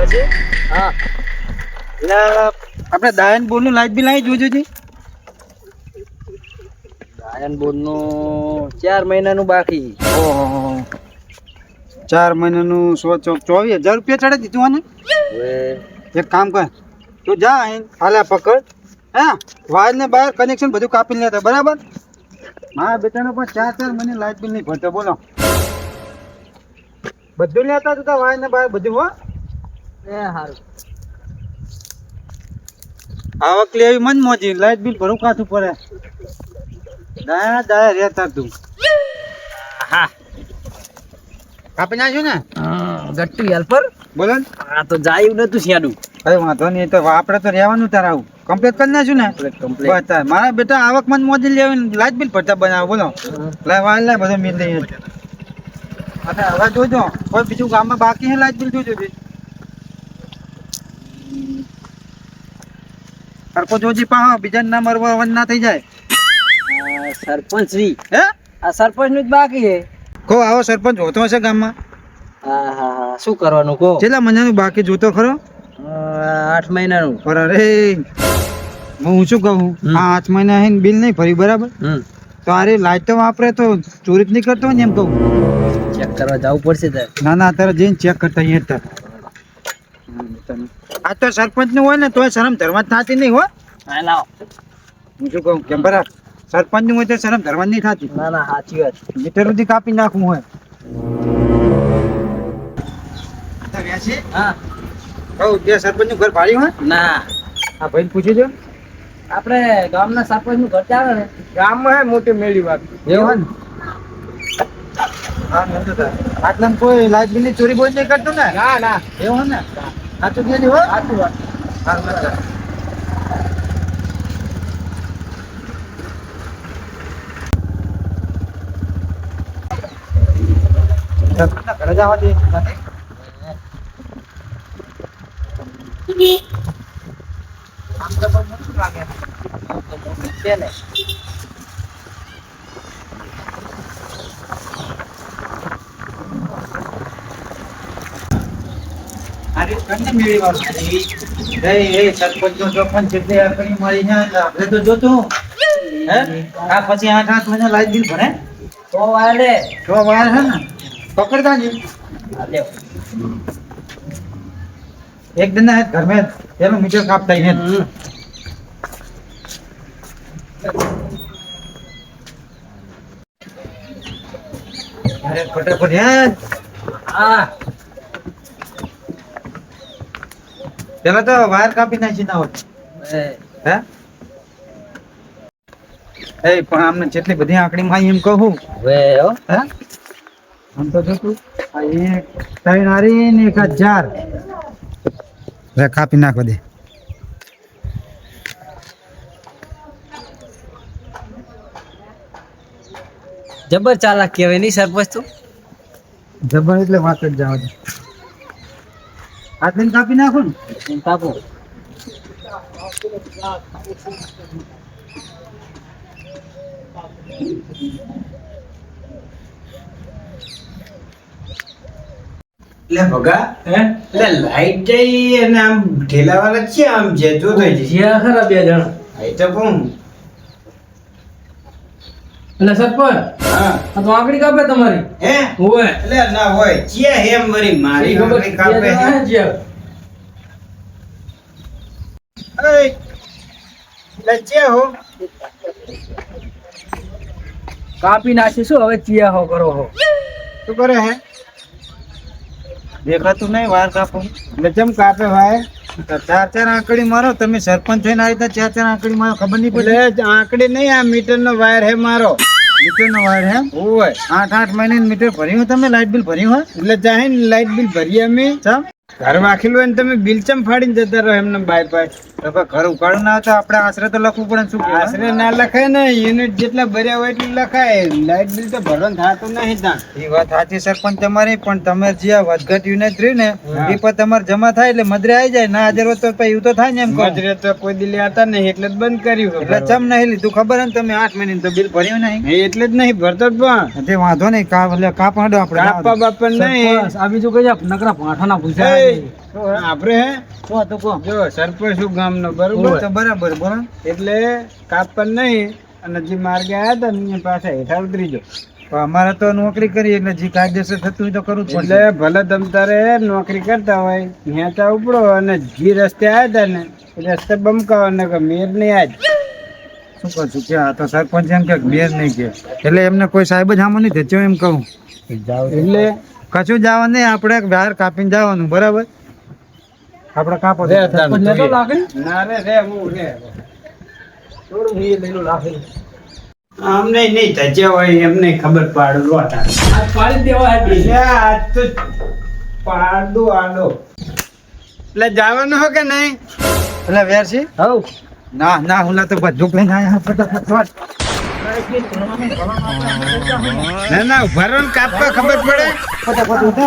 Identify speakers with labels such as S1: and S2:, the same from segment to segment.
S1: હા.
S2: એટલે આપણે દાયન બોર્ડનું લાઇટ બિલ આવી જોજો જી
S1: દાયન બોર્ડનું ચાર મહિનાનું બાકી.
S2: ઓહો. ચાર મહિનાનું સો ચો- ચોવીસ હજાર રૂપિયા ચડે દીધું આને?
S1: હવે
S2: એક કામ કર તું જા અહીં હાલા પકડ. હા વાયર ને બાયર કનેક્શન બધું કાપી લેતા બરાબર? મારા બેટાનો પણ ચાર ચાર મહિને લાઇટ બિલ નહીં ભરતો બોલો. બધું લેતા હતા વાયર ને બાયર બધું હો?
S1: એ સારું
S2: આવક લેવી મન મોજી લાઈટ બિલ ભરું કાથું પડે. દાયા દાયા રહેતા તું.
S1: હા.
S2: કાપી નાખ્યું ને?
S1: ગટ્ટુ હેલ્પર.
S2: બોલો ને.
S1: આ તો જાયું નતું શિયાડું
S2: અરે વાંધો નહીં તો આપણે તો રહેવાનું તારે આવું. કમ્પ્લીટ કરી નાખ્યું ને?
S1: કમ્પ્લીટ
S2: મારા બેટા આવક મન મોજી લેવી લાઇટ બિલ ભરતા બનાવો બોલો. લે વાય લે બધો મિલ લઈએ હવે જોજો. કોઈ બીજું ગામમાં બાકી છે લાઈટ બિલ જોજો. જી સરકો જોજી પાહો બીજા ના મરવા ના થઈ જાય.
S1: સરપંચ શ્રી
S2: હે?
S1: આ સરપંચનું જ બાકી છે?
S2: કો આવો સરપંચ હોતો હશે ગામમાં?
S1: હા હા હા. શું કરવાનું કો
S2: કેટલા મહિનાનું બાકી જોતો ખરો?
S1: આઠ મહિનાનું.
S2: પર અરે હું શું કહું. આ આઠ મહિના હે બિલ નહીં ભરી બરાબર? તો અરે લાઈટ તો વાપરે તો ચોરી જ નહીં કરતો હોય ને એમ કહું.
S1: ચેક કરવા જવું પડશે તારે.
S2: ના ના અત્યારે જઈને ચેક કરતા અહીંયા જ આ તો સરપંચનું હોય ને તો શરમ ધર્મ થતી નહીં હો.
S1: હા લાવો.
S2: હું શું કહું? કેમ બરાબર સરપંચનું હોય તો શરમ ધર્મ નહીં થતી.
S1: ના ના સાચી વાત.
S2: મીટર સુધી કાપી નાખવું હોય.
S1: હા.
S2: કહું જે સરપંચનું ઘર ભાડ્યું હોય?
S1: ના.
S2: આ ભાઈ પૂછી જો
S1: આપણે ગામના સરપંચનું ઘર ચાલે ને
S2: ગામમાં હે મોટી મેળી વાત એવું ને? હા નંદુ સર આટલામાં કોઈ લાઈટ ચોરી બોરી નહીં કરતું ને? ના ના. એવું ને? સાચું કહેજો હો સાચું વાત હા બરાબર સરપંચના ઘરે જવા દે આમ તો બહુ
S1: ને?
S2: નો ને ને એક દિન ના ઘર મેં પેલું મીટર કાપતા હે અરે, ફટાફટ હે
S1: હા.
S2: પેલા તો વાયર કાપી નાખી ના હોત હે? એ પણ આમને જેટલી બધી આંકડી માં એમ કહું.
S1: વે હો.
S2: હે? આમ તો જોતું આ એક ત્રણ હારી ને એક હજાર રે કાપી નાખો દે
S1: જબર ચાલાક કહેવાય નહીં સરપંચ તું?
S2: જબર એટલે વાત જ જવા દે. આટલી કાપી નાખો ને.
S1: કાપો.
S3: એટલે ભગા. એટલે લાઈટ જઈ અને આમ ઢેલા વાળા છે આમ જેતો થઈ જશે
S1: જ્યાં ખરા બે જણ.
S3: આઈ તો કોણ?
S1: એટલે સરપંચ
S3: હા.
S1: આ તો આંકડી કાપે તમારી.
S3: હે?
S1: હોય
S3: એટલે ના હોય. ચિયા હેમ મરી. મારી નોકરી કાપે
S2: એટલે ચિયા હો.
S1: કાપી નાખીશું હવે ચિયા હો કરો હો.
S2: શું કરે હે? દેખાતું નહીં વાર કાપો.
S3: એટલે જેમ કાપે ભાઈ?
S2: ચાર ચાર આંકડી મારો. તમે સરપંચ થઈને આવી ચાર ચાર આંકડી મારો. ખબર નહીં પડે.
S3: આંકડી નહીં આ મીટર નો વાયર હે મારો.
S2: મીટર વાયર હે?
S3: ઓય.
S2: આઠ આઠ મહિને મીટર ભર્યું તમે લાઇટ બિલ ભર્યું હોય?
S3: એટલે ચાહે લાઇટ બિલ ભરીએ અમે.
S2: ચમ.
S3: ઘર વાખેલું હોય ને તમે બિલ ફાડીને જતા રહો એમને બાયપાસ
S2: તો ઘર ઉકાળું ના તો આપણે આશરે તો લખવું પડે ને શું
S3: આશરે ના લખાય ને યુનિટ જેટલા ભર્યા હોય એટલું લખાય. લાઈટ બિલ તો ભરવાનું થતું નહીં ત્યાં
S2: એ વાત સાચી સરપંચ તમારી પણ તમે જે આ વધઘટ યુનિટ રહ્યું ને એ પર તમારે જમા થાય એટલે મદરે આવી જાય. ના હાજર હોય તો પછી એવું તો થાય ને એમ
S3: મદરે તો કોઈ દિલે હતા નહીં એટલે જ બંધ કર્યું
S2: એટલે ચમ નહીં લીધું ખબર ને તમે આઠ મહિને તો બિલ ભર્યું નહીં.
S3: એટલે જ નહીં ભરતો જ પણ.
S2: તે વાંધો નહીં કાપ એટલે કાપ હાડો આપણે
S3: કાપા બાપા નહીં.
S1: આ બીજું કઈ નકરા પાઠા ના
S3: એ, આપણે
S2: કહો?
S3: જો સરપંચ શું ગામનો બરોબર?
S2: બરોબર તો બરાબર બોલો.
S3: એટલે કાપડ નહીં અને જે માર્ગે આવ્યા હતા ને પાછા હેઠા ઉતરી જાઓ
S2: અમારે તો નોકરી કરી એટલે જે કાયદેસર થતું હોય તો કરવું જ
S3: એટલે ભલે તમ તારે નોકરી કરતા હોય નેતા ઉપડો અને જે રસ્તે આવ્યા હતા ને રસ્તે બમકાવો ને કે મેર નહીં આજ.
S2: શું કરશું કે આ તો સરપંચ એમ કે મેર નહીં કે એટલે એમને કોઈ સાહેબ જ આમાં નહીં થયો એમ કહું.
S3: એટલે
S2: કશું જવાનું નહીં આપણે બહાર કાપીને જવાનું બરાબર? આપણે કાપો
S3: રે? ના રે રે હું રે. અમને નહીં ધજ્યા હોય એમને ખબર પાડું લોટા એટલે આ તો પાડું આડો. એટલે જવાનું હો કે નહીં?
S2: એટલે વેરસી
S3: હવ.
S2: ના ના હું તો બધું લઈને આયા ફટાફટ
S3: ના ના ઊભા ને કાપવા ખબર પડે?
S2: ફટાફટ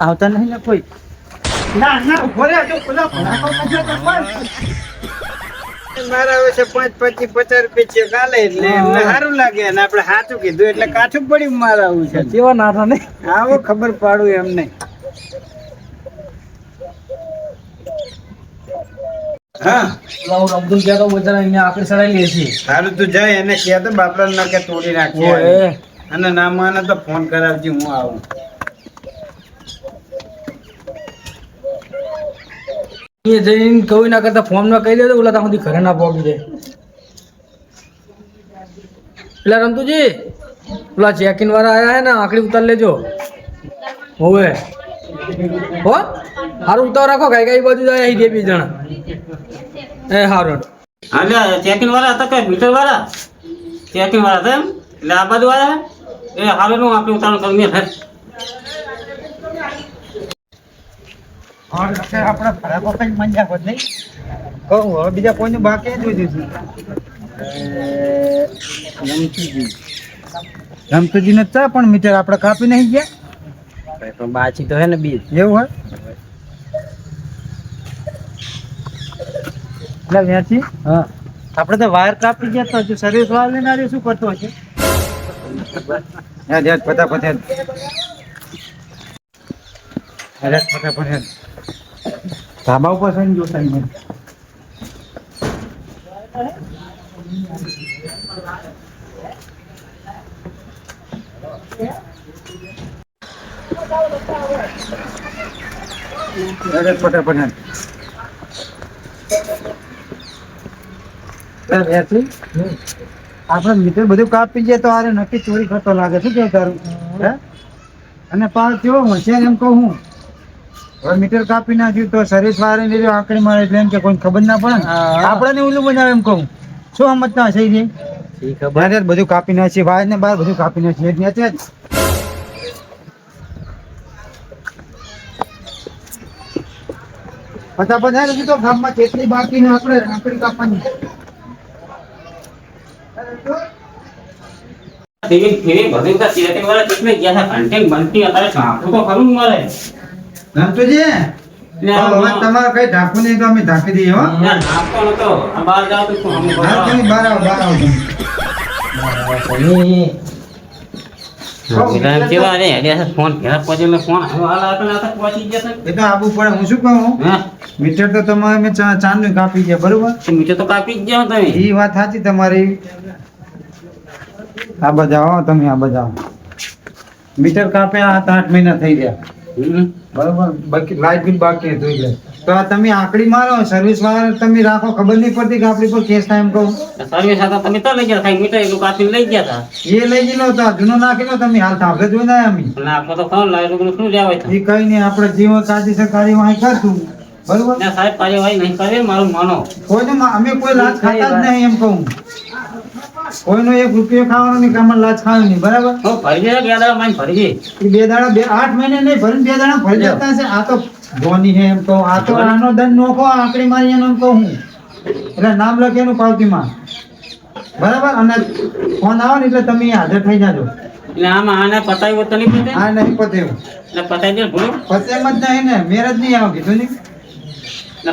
S2: આવતા નહીં ને કોઈ? ના ના ઊભો રે જો પેલા
S3: મારા છે પાંચ પચીસ પચાસ રૂપિયા ચેક આલે એટલે એમને સારું લાગે અને આપણે સાચું કીધું એટલે કાઠું પડ્યું મારા આવું છે.
S2: કેવા નાઠા નહીં
S3: આવો ખબર પાડું એમને. હા. સારું તું જાય એને કહે તો બાપરા ના કે તોડી નાખીએ અને ના માને તો ફોન કરાવજે હું આવું.
S1: એ જઈને કહું ના કરતા કહી દેજો ઓલા ત્યાં સુધી ઘરે ના પહોંચી જાય. પેલા રમતુજી પેલા ચેકિન વાળા આયા હે ને આંકડી ઉતાર લેજો. હોવે. હો? હારું ઉતાર રાખો કઈ કઈ બાજુ જાય અહીં બે જણા. એ હારું
S4: હા ચેકિંગ વાળા હતા કે મીટર વાળા? ચેકિંગ વાળા હતા એમ? એટલે આ બાજુ વાળા? એ હારું નું આપણે ઉતારણ કરી થાય
S2: આપણે ફરાકો કઈ મંજા હોત નહીં. કહું હવે બીજા કોઈનું બાકી જ જોઈ દીધું રમતુજી ને ચા પણ મીટર આપણે કાપી નહીં ગયા.
S1: પણ બાચી તો હે ને બીજ.
S2: એવું હોય એટલે વ્યાથી
S1: હા.
S2: આપણે તો વાયર કાપી ગયા તો હજુ સર્વિસ વાળા લઈને આવ્યો શું કરતો હશે? યાદ યાદ ફટાફટ યાદ અરે ફટાફટ યાદ ધાબા ઉપર છે ને જો અરે ફટાફટ વ્યાથી આપણે મીટર બધું કાપી જાય તો આરે નક્કી ચોરી કરતો લાગે. શું કે તારું? અને પાર કેવો હોશિયાર એમ કહું હું? હવે મીટર કાપી નાખ્યું તો સર્વિસ વાળા ને આંકડી મારે એટલે એમ કે કોઈ ખબર ના પડે આપણે ને ઓલું બનાવે એમ કહું. શું સમજતા હશે બધું કાપી નાખીએ બહાર ને બહાર બધું કાપી નાખીએ ફટાફટ યાર હજી તો ગામમાં કેટલી બાકી ને આપણે રાખડી કાપવાની.
S4: તેવી ફેરી બધું કા વાળા કેટલે ગયા હતા કન્ટેન્ટ બનતી અત્યારે તો ખરું મળે.
S2: તમારે કઈ ઢાંકું નહીં તો અમે ઢાંકી દઈએ હો.
S4: ના, નતો. બહાર જાવ તો શું? અમને
S2: હા, તમે બહાર આવો બહાર આવો તમે.
S4: કેવા રે? ફોન ઘેર ફોન આવ્યો હાલ પહોંચી ગયા
S2: એ તો આબુ પડે હું શું કહું?
S4: હા.
S2: મીટર તો તમારે મેં ચા ચાંદનું કાપી ગયા બરોબર?
S4: તો તો કાપી જ ગયા તમે.
S2: એ વાત સાચી તમારી. આ બધા આવો તમે આ બધા આવો. મીટર કાપ્યા સાત આઠ મહિના થઈ ગયા. બરોબર? બાકી લાઈટ બિલ બાકી થઈ ગયા તો આ તમે આકડી મારો સર્વિસ વાળા તમે રાખો ખબર નહીં પડતી કે આપણી પર કેસ એમ કહું.
S4: સર્વિસ હતા તમે તો લઈ ગયા થાય મીટર એટલું કાપી લઈ ગયા હતા
S2: એ લઈ ગયેલો તો જૂનો નાખી લો તમે હાલ તાંભલે જોઈ ના અમે.
S4: આપણે તો ખબર લાવ્યું શું લેવાય
S2: એ કઈ નહીં આપણે સાચી સરકારી કાર્યવાહી કરશું. બરોબર?
S4: ના સાહેબ કાર્યવાહી નહીં કરે મારું માનો.
S2: કોઈનું અમે કોઈ લાજ ખાતા જ નહીં એમ કહું. કોઈનો એક રૂપિયો ખાવાનો નહીં કામ લાજ ખાવી નહીં બરાબર?
S4: તો ફરી બે દાડા માઈને
S2: ભરી બે દાડા બે આઠ મહિને નહીં ભરીને બે દાડા ફરી જતા હશે. આ તો ધોની હે એમ કહું આ તો આનો દંડ નોખો આંકડી મારી એનો કહું એટલે નામ લખે એનું પાવતીમાં. બરાબર? અને ફોન આવે ને એટલે તમે હાજર થઈ જાજો.
S4: એટલે આમાં આને પતાવ્યું તો નહીં પતે
S2: આ નહીં પતે
S4: એટલે પતાવી દે ભૂલ.
S2: પતે જ નહીં ને મેરેજ નહીં આવ કીધું નહીં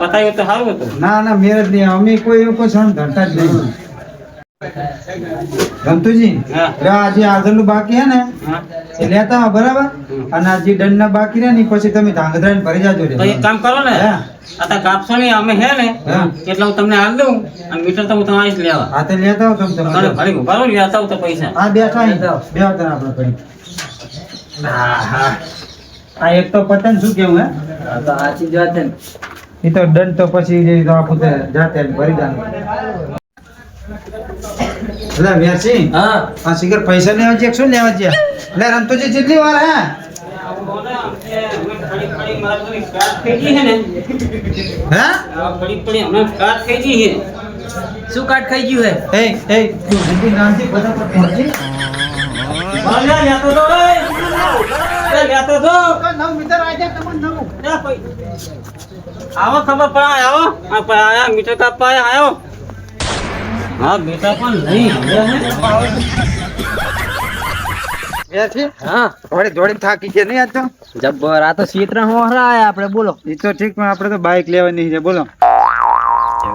S4: પતાવ્યું તો સારું હતું.
S2: ના ના મેરેજ નહીં. અમે કોઈ એવું કોઈ સહન ધરતા જ નહીં. ગમતુજી
S4: આજે
S2: એટલે નું બાકી હે ને એ લેતા બરાબર? અને આજે દંડ ના બાકી રહ્યા ને પછી તમે ધાંગધ્રા ને ભરી જાજો રે.
S4: તો એક કામ કરો ને. આતા કાપશો નહીં અમે હે ને. એટલે હું તમને આલ દઉં અને મીટર તો હું તમારે જ લેવા.
S2: હા તો લેતા આવો તમે
S4: તમે
S2: તમારે
S4: ભરી ઊભા રહો લેતા આવું તો પૈસા.
S2: હા બેઠા અહીં. બે આવતા આપણે ભરી. હા હા. આ એક તો પતન શું કેવું હે?
S1: તો આ ચીજ વાત છે ને.
S2: એ તો દંડ તો પછી જે તો આપણે જાતે ભરી દાન એટલે વ્યાસી
S1: હા.
S2: આ સિગર પૈસા લેવા છે શું લેવા છે એટલે રમતોજી જેટલી વાર હે. હે?
S1: શું કાટ ખાઈ ગયું હે?
S2: એ એ તું જલ્દી નાનથી બધા પર પહોંચી? નવ મીટર આજે તમને નવ
S4: આવો ખબર પડા આવો. આ પર આયા મીટર કાપવા આયા હા બેટા પણ નહીં
S2: વેરસી
S1: હા.
S2: થોડી થોડી થાકી છે નહીં આજ તો?
S1: જબ્બર આ તો ક્ષેત્ર હોરા આયા આપણે બોલો.
S2: એ તો ઠીક પણ આપણે તો બાઇક લેવાની છે બોલો.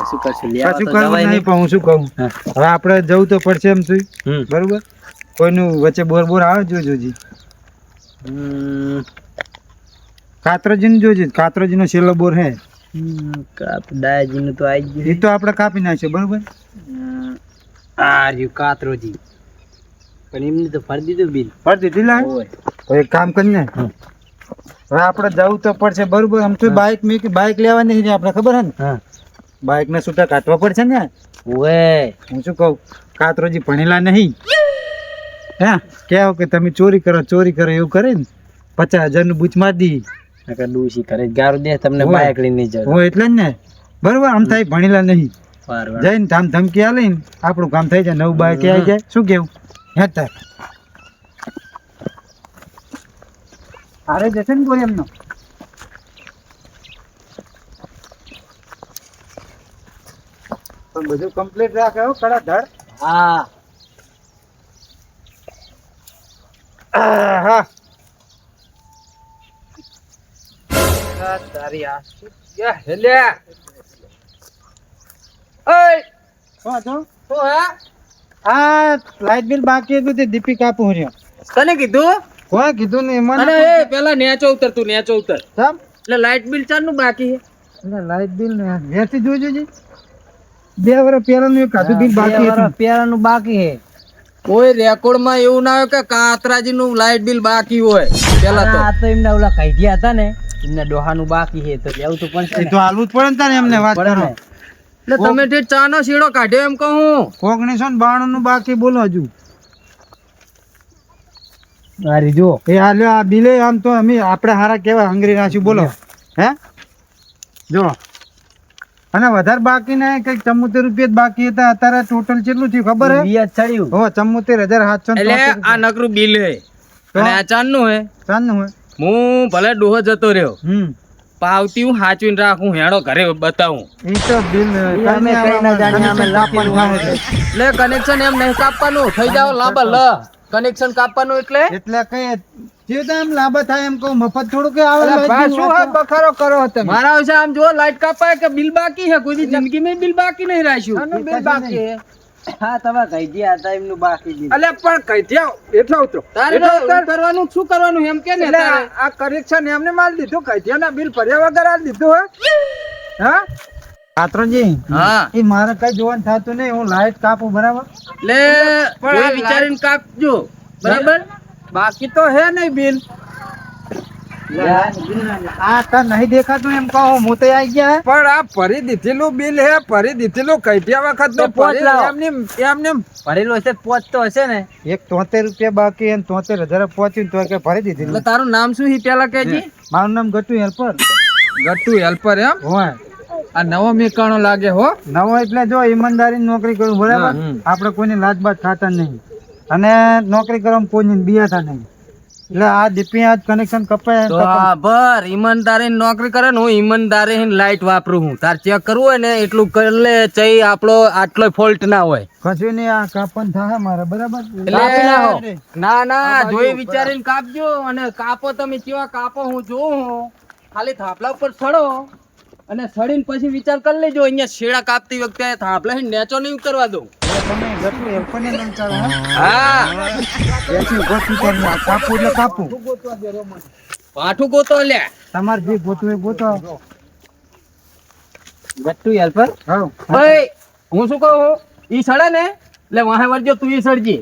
S1: શું કરશું?
S2: કશું કરવું નહીં પણ હું શું કહું? હવે આપણે જવું તો પડશે એમ છું બરોબર? કોઈનું વચ્ચે બોર બોર આવે જો જોજી
S1: હમ,
S2: કાતરજી નું જોજે કાતરજી નો છેલ્લો બોર હે.
S1: કાપ ડાયાજીનું તો આવી ગયું.
S2: એ તો આપણે કાપી નાખ્યો બરોબર?
S1: આ રહ્યું કાતરોજી. પણ એમને તો ફરી દીધું બિલ.
S2: ફરી દીધી
S1: લા
S2: તો એક કામ કરીને. હવે આપણે જવું તો પડશે બરોબર? આમ તો બાઇક મેં બાઇક લેવાની છે આપણે ખબર હે ને? બાઇક ને છૂટા કાઢવા પડશે ને?
S1: ઓએ
S2: હું શું કહું? કાતરોજી ભણેલા નહીં. હે? કેવો કે તમે ચોરી કરો ચોરી કરો એવું કરે ને? પચાસ હજારનું બૂચ મારી દી.
S1: નકર ડૂસી કરે. ગારો દે તમને બાઇક લઈને નહીં
S2: હું એટલે જ ને. બરોબર આમ થાય ભણેલા નહીં. જઈને ધામ ધમકી આલી ને આપણું કામ થઈ જાય નવું બાઇક આવી જાય. શું કેવું? હેત હારે જશે ને કોઈ એમનો. પણ બધું કમ્પ્લીટ રાખે હો કડા ધડ.
S1: હા.
S2: હા.
S1: તારી આ શું યા હેલ્યા ઓય!
S2: શું હતું?
S1: શું હે?
S2: આ લાઇટ બિલ બાકી હતું તે દીપિક આપું
S1: તને કીધું?
S2: કોઈ કીધું નહીં
S1: અને
S2: મને
S1: એ પેલા નેચો ઉતર તું નેચો ઉતર.
S2: સમ
S1: એટલે લાઇટ બિલ ચારનું બાકી છે.
S2: એટલે લાઇટ બિલ ને વેચી જોજો. જી બે વર્ષ પહેલાનું એક કાધું બિલ બાકી હતું.
S1: પેલાનું બાકી છે. કોઈ રેકોર્ડમાં એવું ના હોય કે કાતરાજી નું લાઇટ બિલ બાકી હોય. પેલા તો. આ તો એમના ઓલા કઈડિયા હતા ને. એમના ડોહાનું બાકી છે તો લેવું તો પડશે
S2: તો હાલવું જ પડે ને તારે એમને વાત કરો.
S1: એટલે તમે તે ચા નો શીડો કાઢ્યો એમ કહું
S2: ઓગણીસો ને બાણું નું બાકી બોલો હજુ.
S1: અરે જો
S2: એ હાલ્યો આ બિલે આમ તો અમે આપણે હારા કેવા હંગરી નાખ્યું બોલો. હે? જો અને વધારે બાકી ને કંઈક ચમોતેર રૂપિયા જ બાકી હતા. અત્યારે ટોટલ કેટલું થયું ખબર હે?
S1: વ્યાજ ચડ્યું.
S2: હો ચમોતેર હજાર સાતસો ને
S1: એટલે આ નકરું બિલ હે. અને આ ચાંદનું હે.
S2: ચાંદનું હોય
S1: હું. ભલે ડોહો જતો રહ્યો.
S2: હમ.
S1: પાવતી હું હાચવીને રાખું હેડો ઘરે બતાવું. એટલે કનેક્શન એમ નહીં કાપવાનું થઈ જાવ લાંબા લ. કનેક્શન કાપવાનું એટલે?
S2: એટલે કઈ લાંબા થાય એમ કહું મફત થોડું કે આવે
S1: બખારો કરો તમે? મારા વિશે આમ જો લાઈટ કાપાય કે બિલ બાકી છે? કોઈ દી જિંદગીમાં બિલ બાકી નહીં રાખ્યું?
S2: બિલ બાકી હે.
S1: હા તમે કહી ગયા હતા એમનું બાકી દીધું? અલે પણ કહી દ્યા એટલો ઉતરો. તારે કરવાનું શું કરવાનું એમ કે ને
S2: આ કરેક્શન એમને માલ દીધું? કઈ ના બિલ ભર્યા વગર આ દીધું હે? હા? પાત્રજી
S1: હા.
S2: એ મારે કઈ જોવાનું થતું નહીં હું લાઈટ કાપું બરાબર?
S1: એટલે પણ આ વિચારીને કાપજો. બરાબર?
S2: બાકી તો હે નહીં બિલ આ તો નહીં દેખાતું એમ કહો હું તો આવી ગયા.
S5: પણ આ ફરી દીધેલું બિલ હે ફરી દીધેલું કઈટ્યા વખત
S1: તો પોચ.
S5: એમને
S1: ભરેલું હશે પોચ તો હશે ને.
S2: એક તોતેર રૂપિયા બાકી અને તોતેર હજાર પહોંચ્યું તો કે ભરી દીધી
S1: તારું નામ શું છે પેલા કેજી
S2: મારું નામ ગટુ હેલ્પર.
S5: ગટુ હેલ્પર એમ?
S2: હોય
S5: આ નવો મેકાણો લાગે હો.
S2: નવો એટલે જો ઈમાનદારી નોકરી કરું બરાબર? આપણે કોઈને લાજબાજ ખાતા નહીં. અને નોકરી કરવામાં કોઈને બિયાતા નહીં. એટલે આ દીપી આજ કનેક્શન કપાય
S1: તો આ ભર ઈમાનદારી નોકરી કરે ને હું ઈમાનદારી લાઈટ વાપરું હું તાર ચેક કરવું હોય ને એટલું કરી લે ચઈ આપણો આટલો ફોલ્ટ ના હોય.
S2: કશું નહીં આ કાપન થાય મારે બરાબર?
S1: ના ના જોઈ વિચારીને કાપજો અને કાપો તમે કેવા કાપો હું જોઉં હું ખાલી થાપલા ઉપર ચડો. અને સડીને પછી વિચાર કરી લેજો અહીંયા શેડા કાપતી વખતે થાંભલે નેચો નહીં કરવા દઉં
S2: તમે ચાલે હા? કાપું એટલે કાપું.
S1: પાઠું ગોતો લે.
S2: તમારે જે ગોતું એ ગોતો.
S1: ગટ્ટુ હેલ્પર?
S2: હા.
S1: હું શું કહું? ઈ સડે ને? એટલે વાહે વળજો તું ઈ સડજી.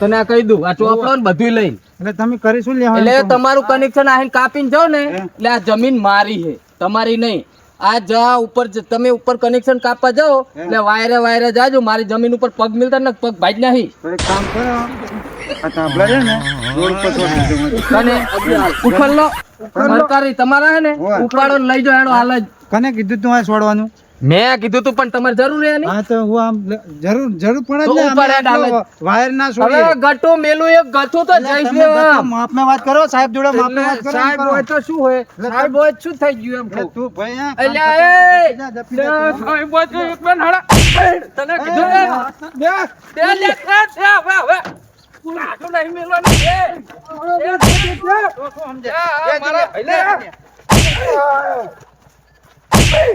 S1: તને આ કહી દઉં આ ચોપડો ને બધું લઈને.
S2: એટલે તમે કરી શું લેવા
S1: એટલે તમારું કનેક્શન આહીને કાપીને જાઓ ને. એટલે આ જમીન મારી છે તમારી નહીં. આ જા ઉપર તમે ઉપર કનેક્શન કાપવા જાઓ એટલે વાયરે વાયરે જાજો મારી જમીન ઉપર પગ મિલતા ને પગ ભાજ નહીં.
S2: કામ કરો.
S1: સરકારી તમારા હે ને. ઉપાડો લઈ જાઓ એનો હાલ
S2: કને કીધું તું આ છોડવાનું?
S1: મેં કીધું તું પણ તમારે જરૂર હે ને
S2: હા તો હું આમ જરૂર જરૂર
S1: પણ
S2: જ ને વાયર ના
S1: છોડી
S2: અરે
S1: ગટુ મેલું એક ગઠું તો જઈશ ને
S2: બધા
S1: આમ.
S2: વાત કરો સાહેબ જોડે માપમાં વાત કરો
S1: સાહેબ. હોય તો શું હોય સાહેબ હોય શું થઈ ગયું એમ કહું
S2: તું ભાઈ
S1: એટલે એ. સાહેબ હોય તો એક બેન હડા તને કીધું ને? તે લે, છે હવે, હવે. લાડુ નહીં મેલવાનું, એ. એ, સમજે તે. મારા ભાઈને. અરે,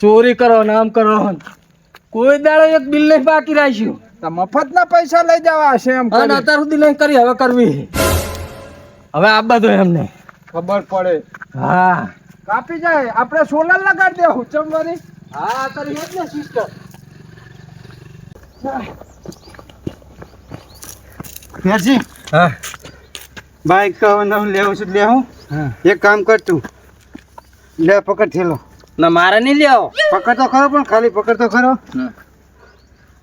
S1: ચોરી કરો ને આમ કરો. કોઈ દાડો એક બિલ નહીં બાકી રાખ્યું.
S5: તો મફતના પૈસા લઈ જવા હશે એમ
S1: અને અત્યાર સુધી નહીં કરી હવે કરવી. હવે આ બધું એમને.
S5: ખબર પડે.
S1: હા.
S5: કાપી જાય. આપણે સોલર લગાડી દેવું ચમવારી
S1: હા કરી જ ને સિસ્ટર
S2: ફેરજી
S1: હા.
S2: બાઈક નવું લેવું છું લેવું. એક કામ કર તું. લે પકડ થેલો
S1: ના મારે નહીં લ્યો
S2: પકડ તો ખરો પણ ખાલી પકડ તો ખરો.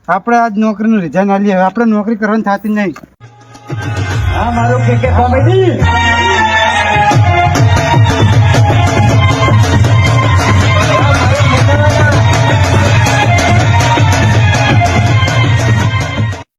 S2: આપણે આજ નોકરીનું રિઝાઇન હવે આપણે નોકરી કરવાની થતી નહીં. હા મારું કે કે કોમેડી